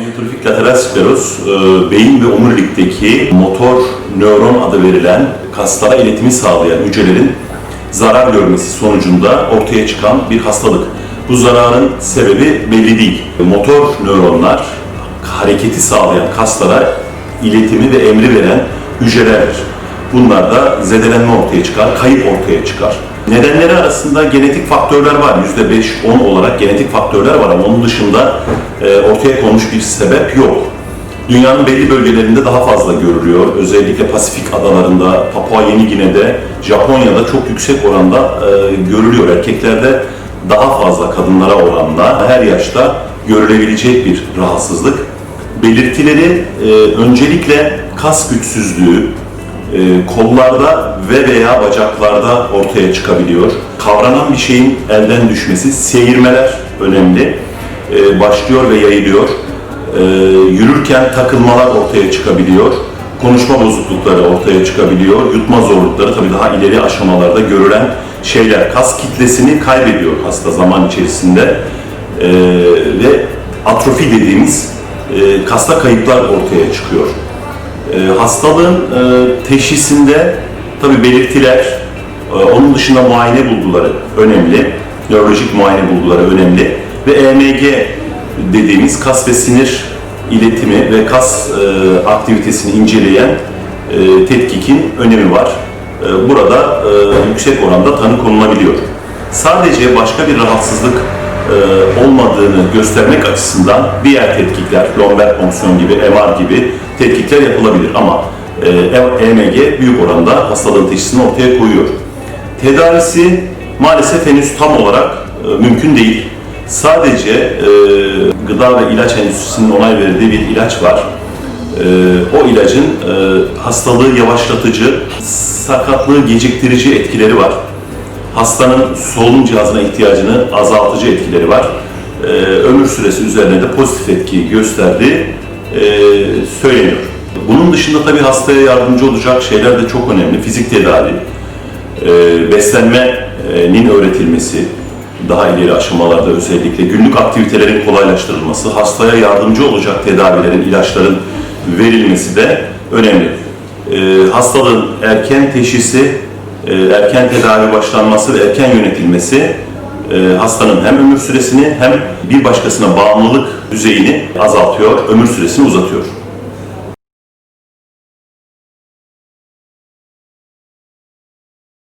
Amyotrofik lateral skleroz, e, beyin ve omurilikteki motor nöron adı verilen kaslara iletimi sağlayan hücrelerin zarar görmesi sonucunda ortaya çıkan bir hastalık. Bu zararın sebebi belli değil. Motor nöronlar hareketi sağlayan kaslara iletimi ve emri veren hücrelerdir. Bunlarda zedelenme ortaya çıkar, kayıp ortaya çıkar. Nedenleri arasında genetik faktörler var. %5-10 olarak genetik faktörler var ama onun dışında e, ortaya konmuş bir sebep yok. Dünyanın belli bölgelerinde daha fazla görülüyor. Özellikle Pasifik adalarında, Papua Yeni Gine'de, Japonya'da çok yüksek oranda e, görülüyor. Erkeklerde daha fazla kadınlara oranla her yaşta görülebilecek bir rahatsızlık. Belirtileri e, öncelikle kas güçsüzlüğü, kollarda ve veya bacaklarda ortaya çıkabiliyor. Kavranan bir şeyin elden düşmesi, seyirmeler önemli. E, başlıyor ve yayılıyor. E, yürürken takılmalar ortaya çıkabiliyor. Konuşma bozuklukları ortaya çıkabiliyor. Yutma zorlukları tabii daha ileri aşamalarda görülen şeyler. Kas kitlesini kaybediyor hasta zaman içerisinde. E, ve atrofi dediğimiz e, kasta kayıplar ortaya çıkıyor. E, hastalığın e, teşhisinde tabi belirtiler, e, onun dışında muayene bulguları önemli, nörolojik muayene bulguları önemli ve EMG dediğimiz kas ve sinir iletimi ve kas e, aktivitesini inceleyen e, tetkikin önemi var. E, burada e, yüksek oranda tanı konulabiliyor. Sadece başka bir rahatsızlık e, olmadığını göstermek açısından diğer tetkikler, lomber fonksiyon gibi, MR gibi tetkikler yapılabilir ama e, EMG büyük oranda hastalığın teşhisini ortaya koyuyor. Tedavisi maalesef henüz tam olarak e, mümkün değil. Sadece e, gıda ve ilaç endüstrisinin onay verdiği bir ilaç var. E, o ilacın e, hastalığı yavaşlatıcı, sakatlığı geciktirici etkileri var hastanın solunum cihazına ihtiyacını azaltıcı etkileri var. Ee, ömür süresi üzerine de pozitif etki gösterdiği e, söyleniyor. Bunun dışında tabii hastaya yardımcı olacak şeyler de çok önemli. Fizik tedavi, e, beslenmenin öğretilmesi, daha ileri aşamalarda özellikle günlük aktivitelerin kolaylaştırılması, hastaya yardımcı olacak tedavilerin, ilaçların verilmesi de önemli. E, hastalığın erken teşhisi e, erken tedavi başlanması ve erken yönetilmesi e, hastanın hem ömür süresini hem bir başkasına bağımlılık düzeyini azaltıyor, ömür süresini uzatıyor.